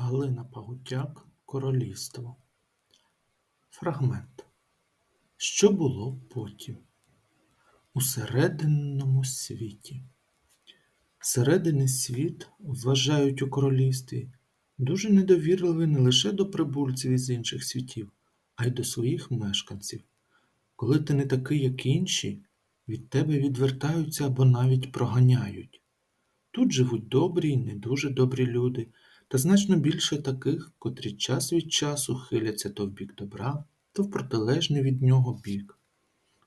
Галина Пагутяк Королівство. Фрагмент. Що було потім? У серединному світі. Серединний світ вважають у королівстві дуже недовірливий не лише до прибульців із інших світів, а й до своїх мешканців. Коли ти не такий, як інші, від тебе відвертаються або навіть проганяють. Тут живуть добрі й не дуже добрі люди, та значно більше таких, котрі час від часу хиляться то в бік добра, то в протилежний від нього бік.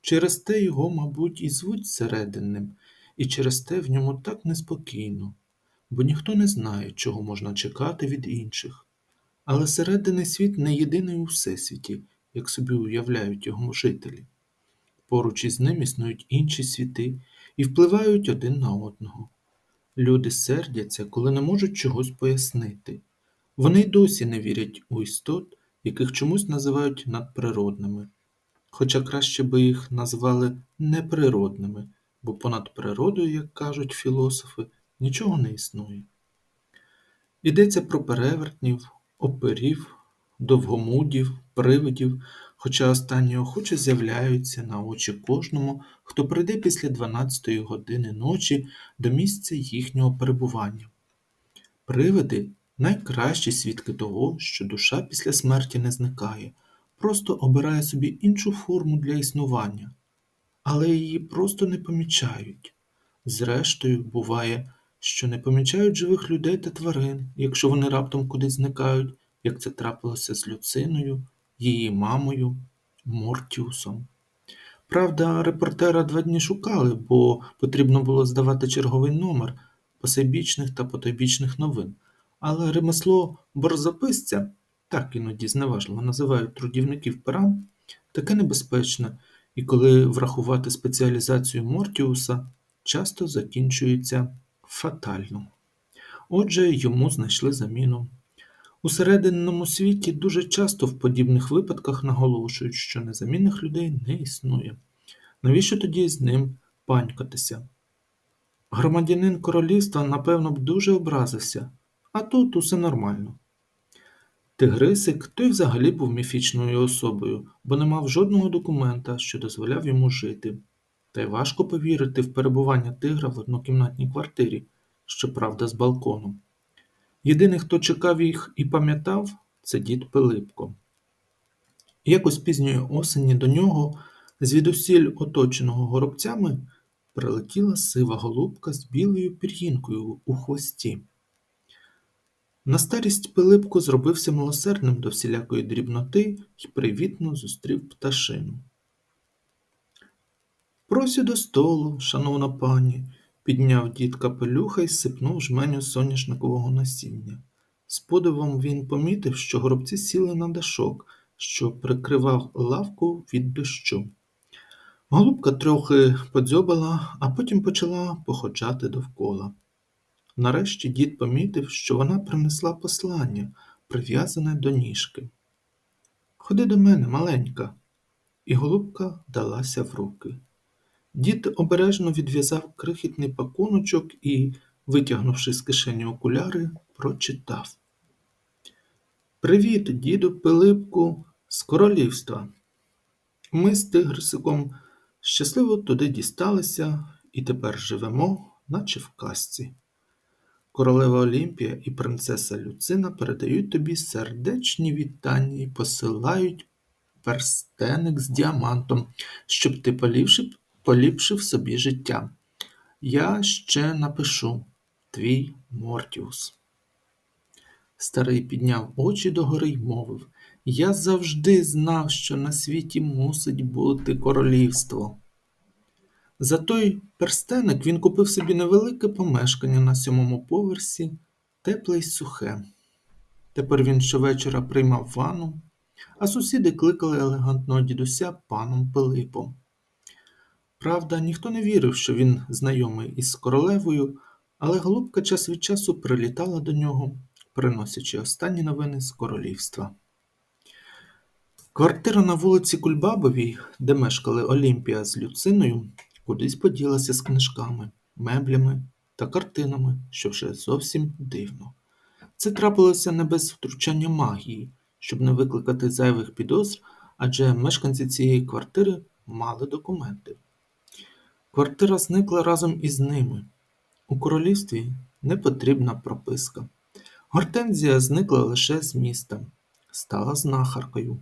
Через те його, мабуть, і звуть серединним, і через те в ньому так неспокійно, бо ніхто не знає, чого можна чекати від інших. Але серединний світ не єдиний у всесвіті, як собі уявляють його жителі. Поруч із ним існують інші світи і впливають один на одного. Люди сердяться, коли не можуть чогось пояснити. Вони й досі не вірять у істот, яких чомусь називають надприродними. Хоча краще би їх назвали неприродними, бо понад природою, як кажуть філософи, нічого не існує. Йдеться про перевертнів, оперів, довгомудів, привидів, хоча останні охоче з'являються на очі кожному, хто прийде після 12 години ночі до місця їхнього перебування. Привиди найкращі свідки того, що душа після смерті не зникає, просто обирає собі іншу форму для існування, але її просто не помічають. Зрештою, буває, що не помічають живих людей та тварин, якщо вони раптом кудись зникають, як це трапилося з Люциною, її мамою, Мортіусом. Правда, репортера два дні шукали, бо потрібно було здавати черговий номер посебічних та потойбічних новин. Але ремесло борзописця, так іноді зневажливо називають трудівників пера, таке небезпечне, і коли врахувати спеціалізацію Мортіуса, часто закінчується фатально. Отже, йому знайшли заміну. У серединному світі дуже часто в подібних випадках наголошують, що незамінних людей не існує. Навіщо тоді з ним панькатися? Громадянин королівства, напевно, б дуже образився, а тут усе нормально. Тигрисик той взагалі був міфічною особою, бо не мав жодного документа, що дозволяв йому жити. Та й важко повірити в перебування тигра в однокімнатній квартирі, щоправда, з балконом. Єдиний, хто чекав їх і пам'ятав, це дід Пилипко. Якось пізньої осені до нього, звідусіль оточеного горобцями, прилетіла сива голубка з білою пір'їнкою у хвості. На старість Пилипко зробився милосердним до всілякої дрібноти і привітно зустрів пташину. Просю до столу, шановна пані, підняв дід капелюха і сипнув жменю соняшникового насіння. З подивом він помітив, що горобці сіли на дашок, що прикривав лавку від дощу. Голубка трохи подзьобала, а потім почала походжати довкола. Нарешті дід помітив, що вона принесла послання, прив'язане до ніжки. Ходи до мене, маленька. І голубка далася в руки. Дід обережно відв'язав крихітний пакуночок і, витягнувши з кишені окуляри, прочитав. Привіт, діду Пилипку, з королівства. Ми з тигрисиком щасливо туди дісталися і тепер живемо, наче в казці. Королева Олімпія і принцеса Люцина передають тобі сердечні вітання і посилають перстеник з діамантом, щоб ти поліпшив, поліпшив собі життя. Я ще напишу твій Мортіус. Старий підняв очі догори й мовив Я завжди знав, що на світі мусить бути королівство. За той перстеник він купив собі невелике помешкання на сьомому поверсі, тепле й сухе. Тепер він щовечора приймав ванну, а сусіди кликали елегантного дідуся паном Пилипом. Правда, ніхто не вірив, що він знайомий із королевою, але голубка час від часу прилітала до нього, приносячи останні новини з королівства. Квартира на вулиці Кульбабовій, де мешкали Олімпія з Люциною, кудись поділася з книжками, меблями та картинами, що вже зовсім дивно. Це трапилося не без втручання магії, щоб не викликати зайвих підозр, адже мешканці цієї квартири мали документи. Квартира зникла разом із ними. У королівстві не потрібна прописка. Гортензія зникла лише з міста, стала знахаркою.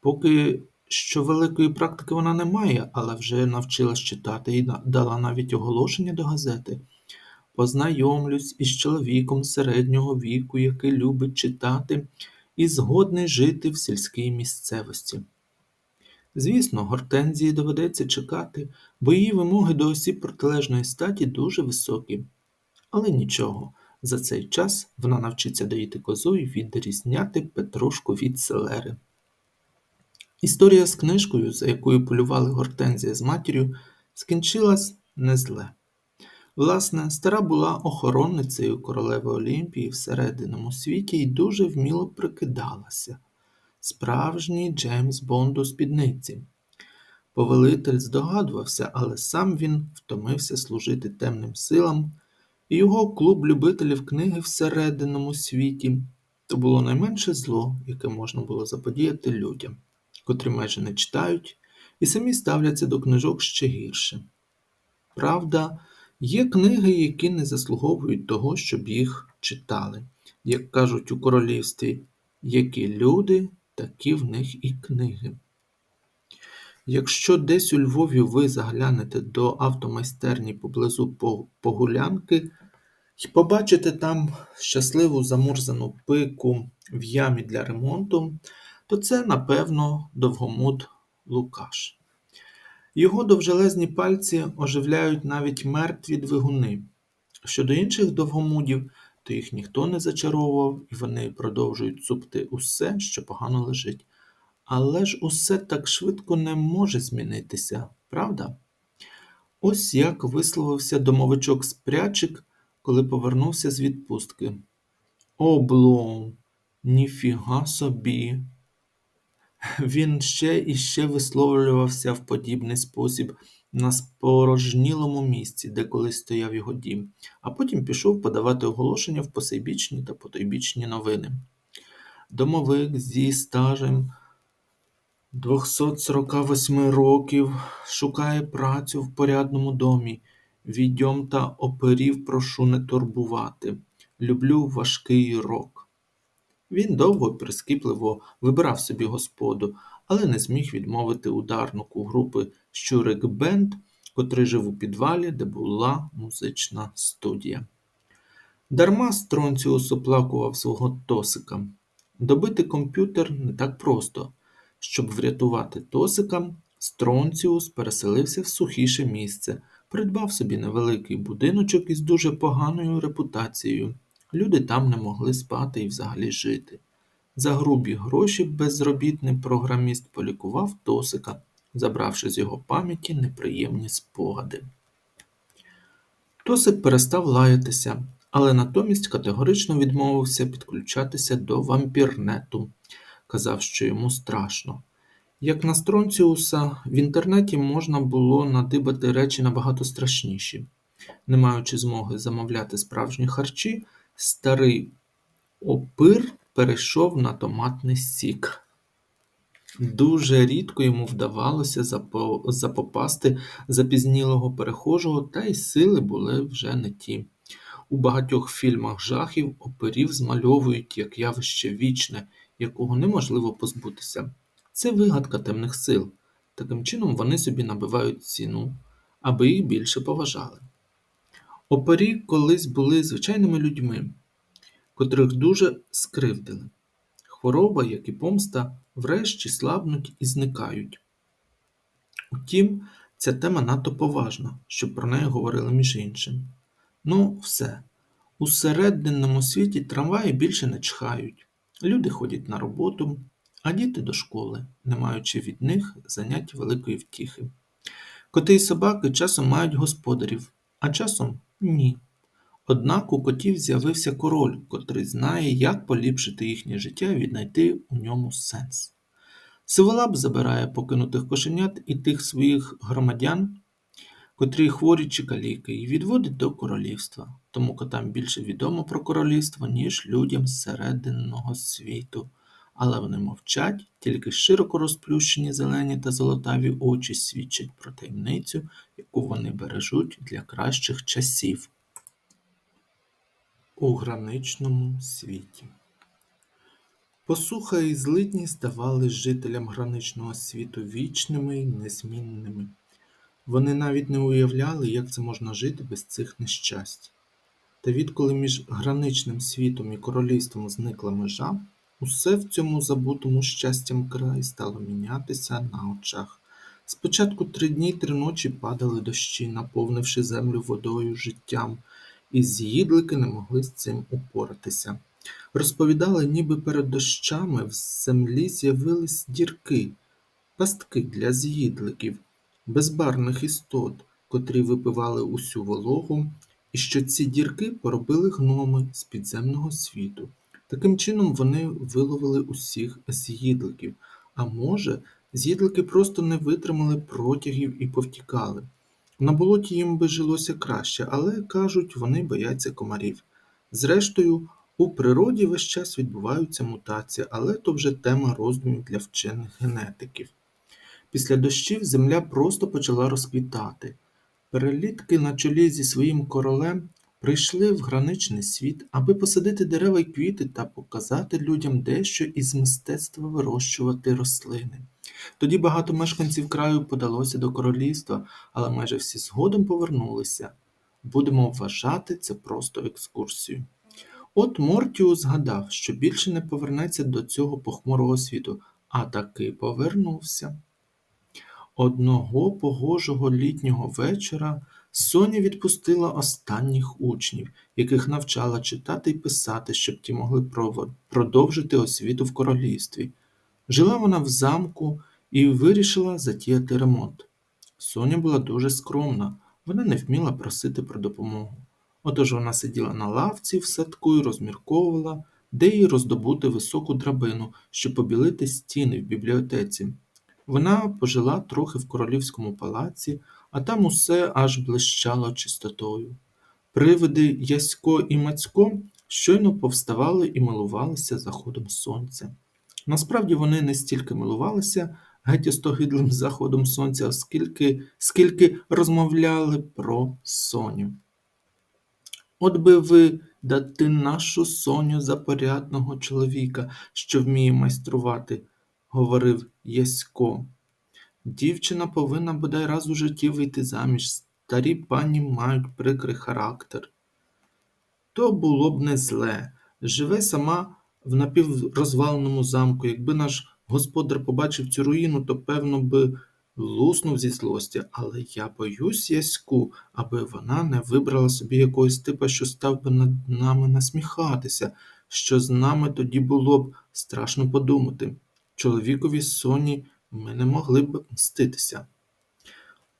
Поки що великої практики вона не має, але вже навчилась читати і дала навіть оголошення до газети. Познайомлюсь із чоловіком середнього віку, який любить читати і згодний жити в сільській місцевості. Звісно, Гортензії доведеться чекати, бо її вимоги до осіб протилежної статі дуже високі. Але нічого, за цей час вона навчиться доїти козу і відрізняти петрушку від селери. Історія з книжкою, за якою полювали Гортензія з матір'ю, скінчилась не зле. Власне, стара була охоронницею королеви Олімпії в серединному світі і дуже вміло прикидалася. Справжній Джеймс Бонд у спідниці. Повелитель здогадувався, але сам він втомився служити темним силам, і його клуб любителів книги в серединному світі то було найменше зло, яке можна було заподіяти людям, котрі майже не читають і самі ставляться до книжок ще гірше. Правда, є книги, які не заслуговують того, щоб їх читали. Як кажуть у королівстві, які люди, такі в них і книги. Якщо десь у Львові ви заглянете до автомайстерні поблизу Погулянки і побачите там щасливу замурзану пику в ямі для ремонту, то це, напевно, довгомут Лукаш. Його довжелезні пальці оживляють навіть мертві двигуни. Щодо інших довгомудів, то їх ніхто не зачаровував, і вони продовжують цупти усе, що погано лежить. Але ж усе так швидко не може змінитися, правда? Ось як висловився домовичок Спрячик, коли повернувся з відпустки. Облом, ніфіга собі. Він ще і ще висловлювався в подібний спосіб на спорожнілому місці, де колись стояв його дім, а потім пішов подавати оголошення в посейбічні та потойбічні новини. Домовик зі стажем 248 років шукає працю в порядному домі. Відьом та оперів прошу не турбувати. Люблю важкий рок. Він довго й прискіпливо вибирав собі господу, але не зміг відмовити ударнику групи Щурик Бенд, котрий жив у підвалі, де була музична студія. Дарма Стронціус оплакував свого Тосика. Добити комп'ютер не так просто. Щоб врятувати Тосика, Стронціус переселився в сухіше місце, придбав собі невеликий будиночок із дуже поганою репутацією. Люди там не могли спати і взагалі жити. За грубі гроші безробітний програміст полікував Тосика, забравши з його пам'яті неприємні спогади. Тосик перестав лаятися, але натомість категорично відмовився підключатися до вампірнету. Казав, що йому страшно. Як на Стронціуса, в інтернеті можна було надибати речі набагато страшніші. Не маючи змоги замовляти справжні харчі, старий опир перейшов на томатний сік. Дуже рідко йому вдавалося запопасти запізнілого перехожого, та й сили були вже не ті. У багатьох фільмах жахів оперів змальовують як явище вічне, якого неможливо позбутися. Це вигадка темних сил. Таким чином вони собі набивають ціну, аби їх більше поважали. Опері колись були звичайними людьми, котрих дуже скривдили. Хвороба, як і помста, врешті слабнуть і зникають. Утім, ця тема надто поважна, щоб про неї говорили між іншим. Ну, все. У серединному світі трамваї більше не чхають. Люди ходять на роботу, а діти до школи, не маючи від них занять великої втіхи. Коти й собаки часом мають господарів, а часом ні. Однак у котів з'явився король, котрий знає, як поліпшити їхнє життя і віднайти у ньому сенс. Сиволап забирає покинутих кошенят і тих своїх громадян, котрі хворі чи каліки, і відводить до королівства. Тому котам більше відомо про королівство, ніж людям з серединного світу. Але вони мовчать, тільки широко розплющені зелені та золотаві очі свідчать про таємницю, яку вони бережуть для кращих часів. У граничному світі. Посуха і злидні здавались жителям граничного світу вічними й незмінними. Вони навіть не уявляли, як це можна жити без цих нещасть. Та відколи між граничним світом і королівством зникла межа, усе в цьому забутому щастям краї стало мінятися на очах. Спочатку три дні й три ночі падали дощі, наповнивши землю водою життям, і з'їдлики не могли з цим упоратися. Розповідали, ніби перед дощами в землі з'явились дірки, пастки для з'їдликів, безбарвних істот, котрі випивали усю вологу, і що ці дірки поробили гноми з підземного світу. Таким чином вони виловили усіх з'їдликів, а може, з'їдлики просто не витримали протягів і повтікали. На болоті їм би жилося краще, але, кажуть, вони бояться комарів. Зрештою, у природі весь час відбуваються мутації, але то вже тема роздумів для вчених генетиків. Після дощів земля просто почала розквітати. Перелітки на чолі зі своїм королем прийшли в граничний світ, аби посадити дерева й квіти та показати людям дещо із мистецтва вирощувати рослини. Тоді багато мешканців краю подалося до королівства, але майже всі згодом повернулися. Будемо вважати це просто екскурсією. От Мортіус згадав, що більше не повернеться до цього похмурого світу, а таки повернувся. Одного погожого літнього вечора Соня відпустила останніх учнів, яких навчала читати й писати, щоб ті могли продовжити освіту в королівстві. Жила вона в замку і вирішила затіяти ремонт. Соня була дуже скромна, вона не вміла просити про допомогу. Отож вона сиділа на лавці в садку і розмірковувала, де їй роздобути високу драбину, щоб побілити стіни в бібліотеці. Вона пожила трохи в королівському палаці, а там усе аж блищало чистотою. Привиди Ясько і Мацько щойно повставали і милувалися заходом сонця. Насправді вони не стільки милувалися геть остогидлим заходом сонця, оскільки скільки розмовляли про Соню. От би ви дати нашу Соню за порядного чоловіка, що вміє майструвати, говорив Ясько. Дівчина повинна бодай раз у житті вийти заміж. Старі пані мають прикрий характер. То було б не зле. Живе сама в напіврозваленому замку. Якби наш господар побачив цю руїну, то певно би луснув зі злості. Але я боюсь яську, аби вона не вибрала собі якогось типа, що став би над нами насміхатися. Що з нами тоді було б страшно подумати. Чоловікові Соні ми не могли б мститися.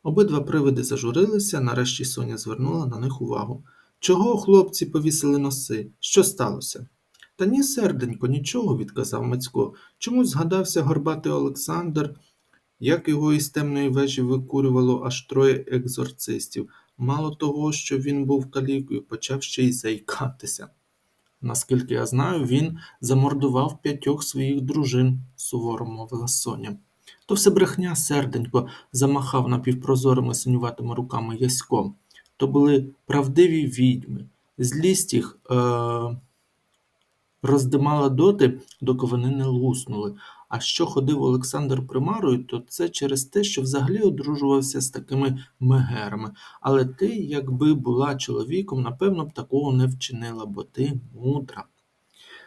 Обидва привиди зажурилися, нарешті Соня звернула на них увагу. Чого хлопці повісили носи? Що сталося? Та ні, серденько, нічого, відказав Мацько. Чомусь згадався горбатий Олександр, як його із темної вежі викурювало аж троє екзорцистів. Мало того, що він був калікою, почав ще й заїкатися. Наскільки я знаю, він замордував п'ятьох своїх дружин, суворо мовила Соня. То все брехня, серденько, замахав напівпрозорими синюватими руками Ясько. То були правдиві відьми. Злість їх е- роздимала доти, доки вони не луснули. А що ходив Олександр примарою, то це через те, що взагалі одружувався з такими мегерами. Але ти, якби була чоловіком, напевно б такого не вчинила, бо ти мудра.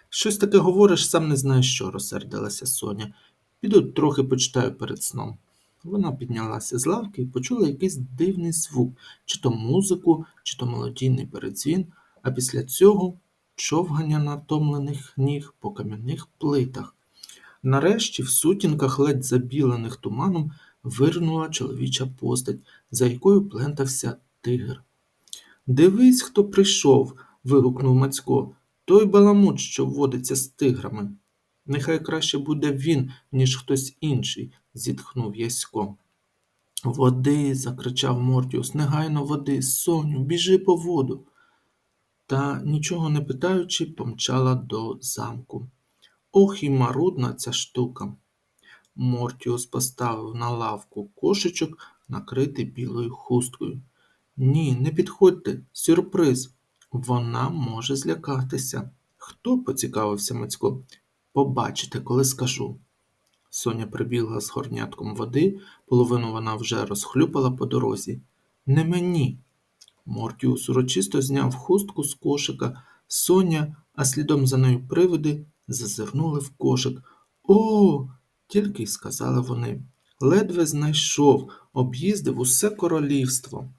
Щось таке говориш, сам не знаєш що, розсердилася Соня. Піду трохи почитаю перед сном. Вона піднялася з лавки і почула якийсь дивний звук, чи то музику, чи то мелодійний передзвін, а після цього човгання натомлених ніг по кам'яних плитах. Нарешті в сутінках, ледь забілених туманом, вирнула чоловіча постать, за якою плентався тигр. Дивись, хто прийшов. вигукнув Мацько. Той баламут, що водиться з тиграми. Нехай краще буде він, ніж хтось інший, зітхнув Ясько. Води, закричав Мортіус, негайно води, Соню, біжи по воду. Та, нічого не питаючи, помчала до замку. Ох і марудна ця штука. Мортіус поставив на лавку кошечок, накритий білою хусткою. Ні, не підходьте, сюрприз. Вона може злякатися. Хто? поцікавився Мацько. Побачите, коли скажу. Соня прибігла з горнятком води, половину вона вже розхлюпала по дорозі. Не мені. Мортіус урочисто зняв хустку з кошика. Соня, а слідом за нею привиди, зазирнули в кошик. О, тільки й сказали вони. Ледве знайшов, об'їздив усе королівство.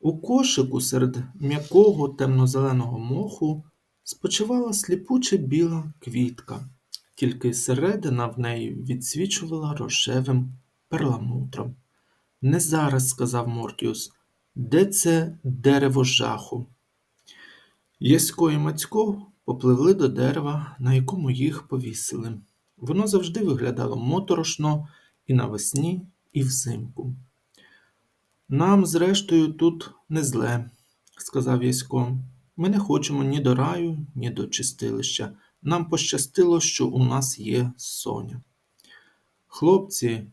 У кошику серед м'якого темно-зеленого моху спочивала сліпуче біла квітка, тільки середина в неї відсвічувала рожевим перламутром. Не зараз, сказав Мортіус, де це дерево жаху? Ясько і Мацько попливли до дерева, на якому їх повісили. Воно завжди виглядало моторошно і навесні, і взимку. Нам, зрештою, тут не зле, сказав Ясько. Ми не хочемо ні до раю, ні до чистилища. Нам пощастило, що у нас є соня. Хлопці,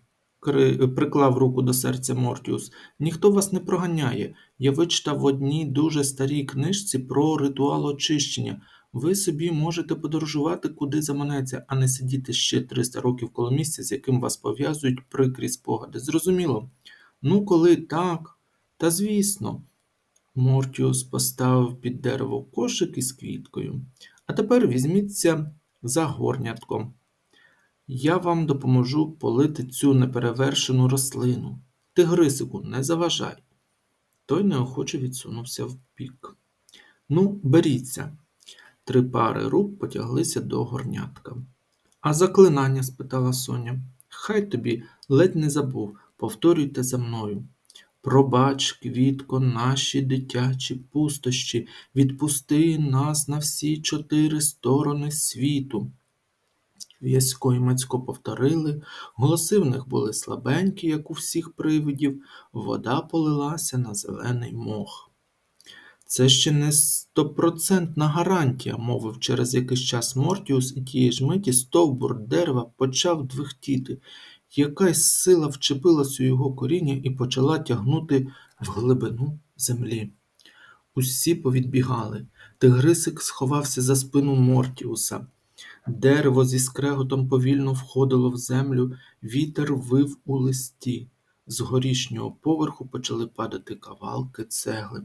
приклав руку до серця Мортіус, ніхто вас не проганяє. Я вичитав в одній дуже старій книжці про ритуал очищення. Ви собі можете подорожувати куди заманеться, а не сидіти ще 300 років коло місця, з яким вас пов'язують прикрі спогади. Зрозуміло? Ну, коли так, та звісно. Мортіус поставив під дерево кошик із квіткою. А тепер візьміться за горнятком. Я вам допоможу полити цю неперевершену рослину. Тигрисику, не заважай. Той неохоче відсунувся вбік. Ну, беріться. Три пари рук потяглися до горнятка. А заклинання? спитала Соня. Хай тобі ледь не забув, повторюйте за мною. Пробач, квітко, наші дитячі пустощі, відпусти нас на всі чотири сторони світу. В'язько і Мацько повторили, голоси в них були слабенькі, як у всіх привидів, вода полилася на зелений мох. Це ще не стопроцентна гарантія, мовив через якийсь час Мортіус, і тієї ж миті стовбур дерева почав двихтіти. Якась сила вчепилась у його коріння і почала тягнути в глибину землі. Усі повідбігали. Тигрисик сховався за спину Мортіуса. Дерево зі скреготом повільно входило в землю, вітер вив у листі. З горішнього поверху почали падати кавалки цегли.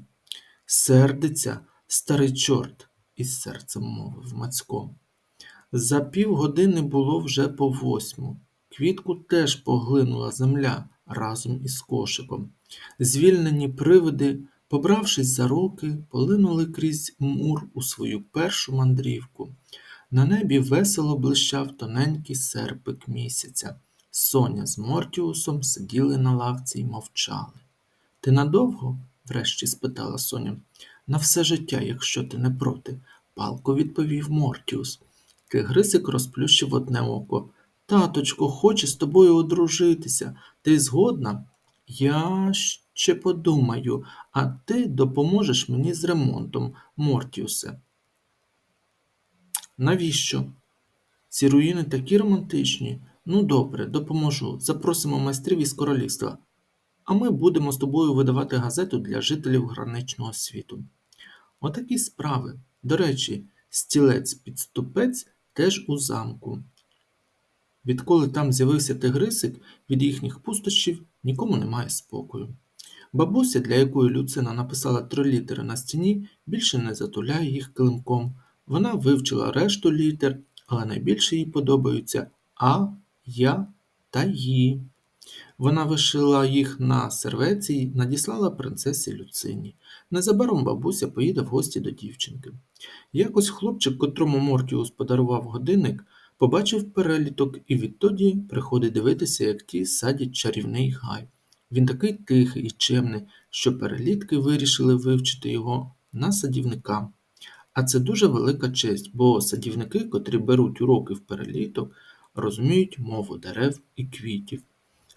Сердиться, старий чорт, із серцем мовив Мацько. За півгодини було вже по восьму. Квітку теж поглинула земля разом із кошиком. Звільнені привиди, побравшись за руки, полинули крізь мур у свою першу мандрівку. На небі весело блищав тоненький серпик місяця. Соня з Мортіусом сиділи на лавці й мовчали. Ти надовго? Врешті спитала Соня. На все життя, якщо ти не проти, палко відповів Мортіус. Тигрисик розплющив одне око. Таточко, хоче з тобою одружитися. Ти згодна? Я ще подумаю, а ти допоможеш мені з ремонтом, Мортіусе. Навіщо? Ці руїни такі романтичні. Ну добре, допоможу. Запросимо майстрів із королівства. А ми будемо з тобою видавати газету для жителів граничного світу. Отакі справи. До речі, стілець-підступець теж у замку. Відколи там з'явився тигрисик, від їхніх пустощів нікому немає спокою. Бабуся, для якої Люцина написала три літери на стіні, більше не затуляє їх килимком. Вона вивчила решту літер, але найбільше їй подобаються А, Я та Ї. Вона вишила їх на серветці й надіслала принцесі Люцині. Незабаром бабуся поїде в гості до дівчинки. Якось хлопчик, котрому Мортіус подарував годинник, побачив переліток і відтоді приходить дивитися, як ті садять чарівний гай. Він такий тихий і чемний, що перелітки вирішили вивчити його на садівника. А це дуже велика честь, бо садівники, котрі беруть уроки в переліток, розуміють мову дерев і квітів.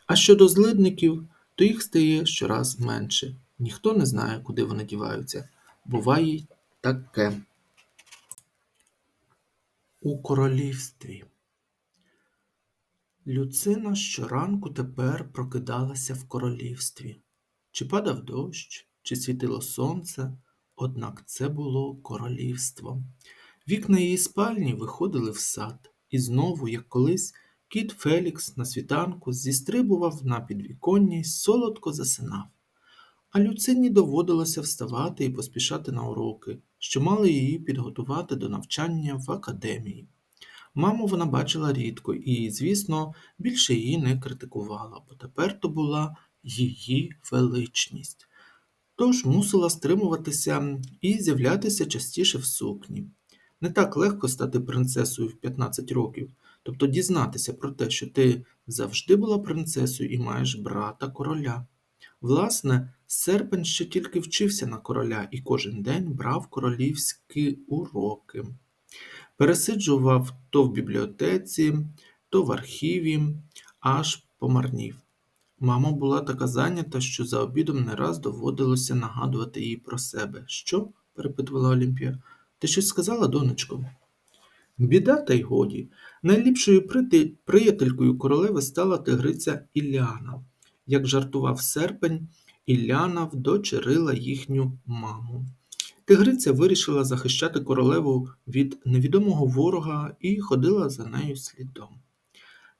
А щодо злидників, то їх стає щораз менше. Ніхто не знає, куди вони діваються. Буває таке. У королівстві. Люцина щоранку тепер прокидалася в королівстві. Чи падав дощ, чи світило сонце, однак це було королівство. Вікна її спальні виходили в сад, і знову, як колись, кіт Фелікс на світанку зістрибував на підвіконні й солодко засинав. А Люцині доводилося вставати і поспішати на уроки, що мали її підготувати до навчання в академії. Маму вона бачила рідко і, звісно, більше її не критикувала, бо тепер то була її величність. Тож мусила стримуватися і з'являтися частіше в сукні. Не так легко стати принцесою в 15 років, тобто дізнатися про те, що ти завжди була принцесою і маєш брата короля. Власне, серпень ще тільки вчився на короля і кожен день брав королівські уроки. Пересиджував то в бібліотеці, то в архіві, аж помарнів. Мама була така зайнята, що за обідом не раз доводилося нагадувати їй про себе. Що? перепитувала Олімпія. Ти щось сказала, донечко? Біда, та й годі. Найліпшою приятелькою королеви стала тигриця Ілляна. Як жартував серпень, Ілляна вдочерила їхню маму. Тигриця вирішила захищати королеву від невідомого ворога і ходила за нею слідом.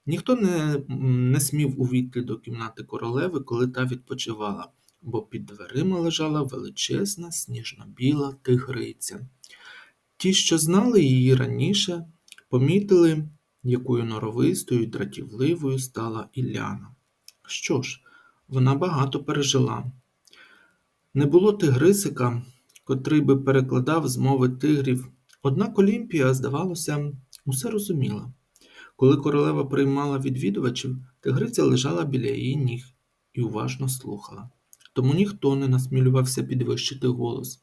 Ніхто не, не смів увійти до кімнати королеви, коли та відпочивала, бо під дверима лежала величезна сніжно-біла тигриця. Ті, що знали її раніше, помітили, якою норовистою й дратівливою стала Ілляна. Що ж, вона багато пережила. Не було тигрисика, котрий би перекладав з мови тигрів, однак Олімпія, здавалося, усе розуміла. Коли королева приймала відвідувачів, тигриця лежала біля її ніг і уважно слухала. Тому ніхто не насмілювався підвищити голос.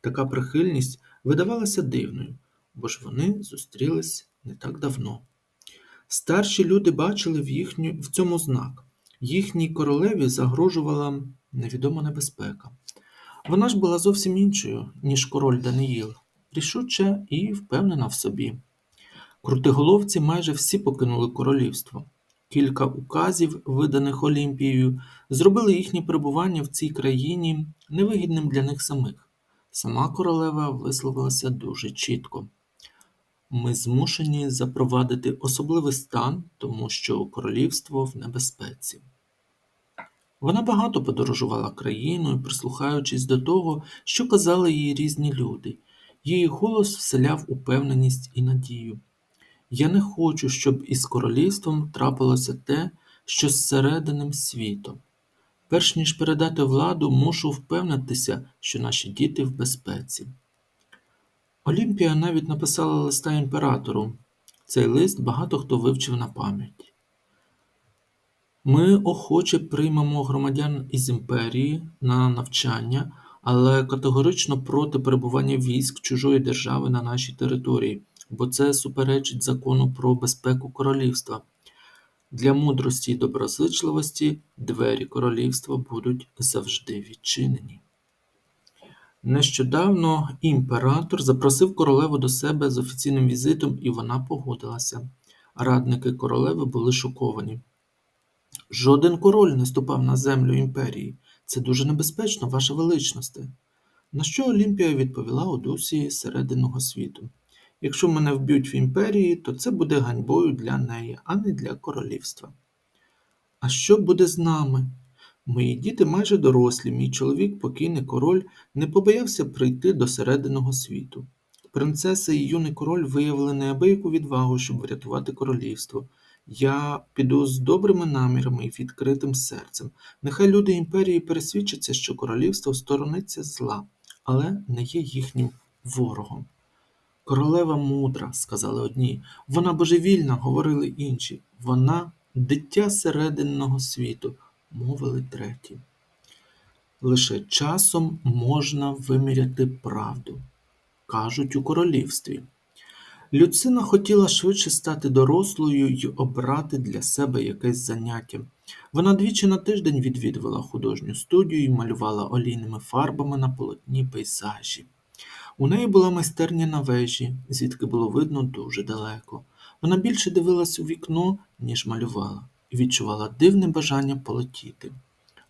Така прихильність видавалася дивною, бо ж вони зустрілись не так давно. Старші люди бачили в, їхню, в цьому знак. Їхній королеві загрожувала невідома небезпека. Вона ж була зовсім іншою, ніж король Даниїл, рішуча і впевнена в собі. Крутиголовці майже всі покинули королівство. Кілька указів, виданих Олімпією, зробили їхнє перебування в цій країні невигідним для них самих. Сама королева висловилася дуже чітко. Ми змушені запровадити особливий стан, тому що королівство в небезпеці. Вона багато подорожувала країною, прислухаючись до того, що казали їй різні люди. Її голос вселяв упевненість і надію. Я не хочу, щоб із королівством трапилося те, що з серединним світом. Перш ніж передати владу, мушу впевнитися, що наші діти в безпеці. Олімпія навіть написала листа імператору. Цей лист багато хто вивчив на пам'ять. Ми охоче приймемо громадян із імперії на навчання, але категорично проти перебування військ чужої держави на нашій території, бо це суперечить закону про безпеку королівства. Для мудрості й доброзичливості двері королівства будуть завжди відчинені. Нещодавно імператор запросив королеву до себе з офіційним візитом, і вона погодилася. Радники королеви були шоковані. Жоден король не ступав на землю імперії. Це дуже небезпечно, ваша величносте. На що Олімпія відповіла у дусі серединного світу. Якщо мене вб'ють в імперії, то це буде ганьбою для неї, а не для королівства. А що буде з нами? Мої діти майже дорослі, мій чоловік, покійний король, не побоявся прийти до серединного світу. Принцеса і юний король виявили неабияку відвагу, щоб врятувати королівство. Я піду з добрими намірами і відкритим серцем. Нехай люди імперії пересвідчаться, що королівство сторониться зла, але не є їхнім ворогом. Королева мудра, сказали одні, вона божевільна, говорили інші. Вона дитя серединного світу, мовили треті. Лише часом можна виміряти правду, кажуть у королівстві. Люцина хотіла швидше стати дорослою й обрати для себе якесь заняття. Вона двічі на тиждень відвідувала художню студію і малювала олійними фарбами на полотні пейзажі. У неї була майстерня на вежі, звідки було видно дуже далеко. Вона більше дивилась у вікно, ніж малювала, і відчувала дивне бажання полетіти.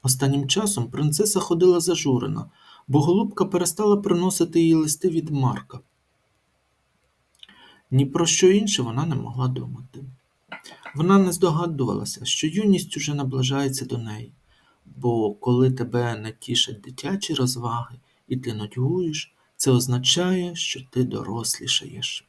Останнім часом принцеса ходила зажурена, бо голубка перестала приносити їй листи від Марка. Ні про що інше вона не могла думати. Вона не здогадувалася, що юність уже наближається до неї, бо коли тебе не тішать дитячі розваги і ти нудьгуєш, це означає, що ти дорослішаєш.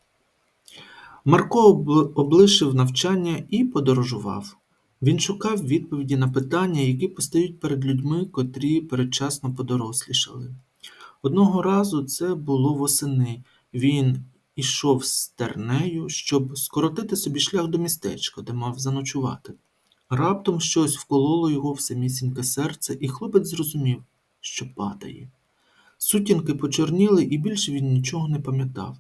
Марко облишив навчання і подорожував. Він шукав відповіді на питання, які постають перед людьми, котрі передчасно подорослішали. Одного разу це було восени. Він ішов з тернею, щоб скоротити собі шлях до містечка, де мав заночувати. Раптом щось вкололо його в самісіньке серце, і хлопець зрозумів, що падає. Сутінки почорніли, і більше він нічого не пам'ятав.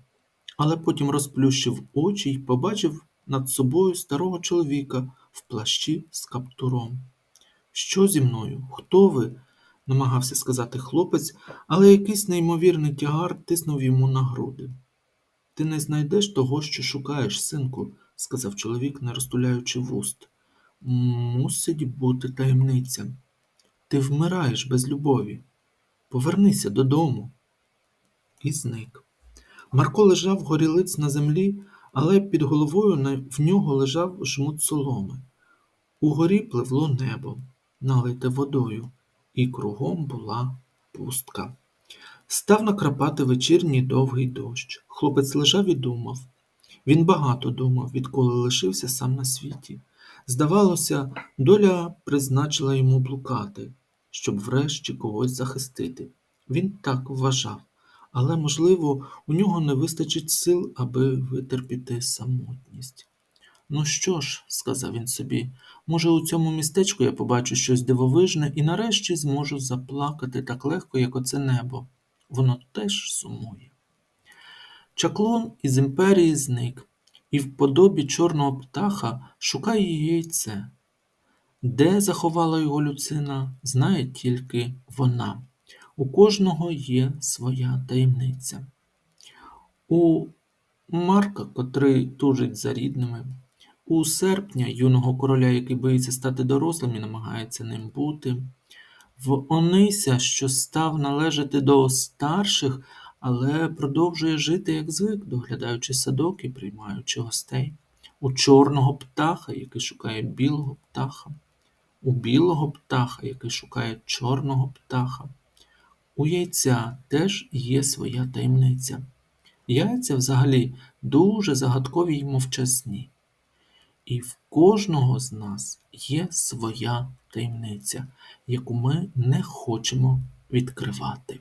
Але потім розплющив очі й побачив над собою старого чоловіка в плащі з каптуром. Що зі мною? Хто ви? намагався сказати хлопець, але якийсь неймовірний тягар тиснув йому на груди. Ти не знайдеш того, що шукаєш, синку, сказав чоловік, не розтуляючи вуст. Мусить бути таємниця. Ти вмираєш без любові. Повернися додому. І зник. Марко лежав горілиць на землі, але під головою в нього лежав жмут соломи. Угорі пливло небо, налите водою, і кругом була пустка. Став накрапати вечірній довгий дощ. Хлопець лежав і думав. Він багато думав, відколи лишився сам на світі. Здавалося, доля призначила йому блукати, щоб врешті когось захистити. Він так вважав, але, можливо, у нього не вистачить сил, аби витерпіти самотність. Ну що ж, сказав він собі, може, у цьому містечку я побачу щось дивовижне і нарешті зможу заплакати так легко, як оце небо. Воно теж сумує. Чаклун із імперії зник, і в подобі чорного птаха шукає яйце. Де заховала його Люцина, знає тільки вона. У кожного є своя таємниця. У Марка, котрий тужить за рідними, у серпня юного короля, який боїться стати дорослим і намагається ним бути, в Онися, що став належати до старших, але продовжує жити як звик, доглядаючи садок і приймаючи гостей, у чорного птаха, який шукає білого птаха, у білого птаха, який шукає чорного птаха. У яйця теж є своя таємниця. Яйця взагалі дуже загадкові й мовчасні. І в кожного з нас є своя таємниця, яку ми не хочемо відкривати.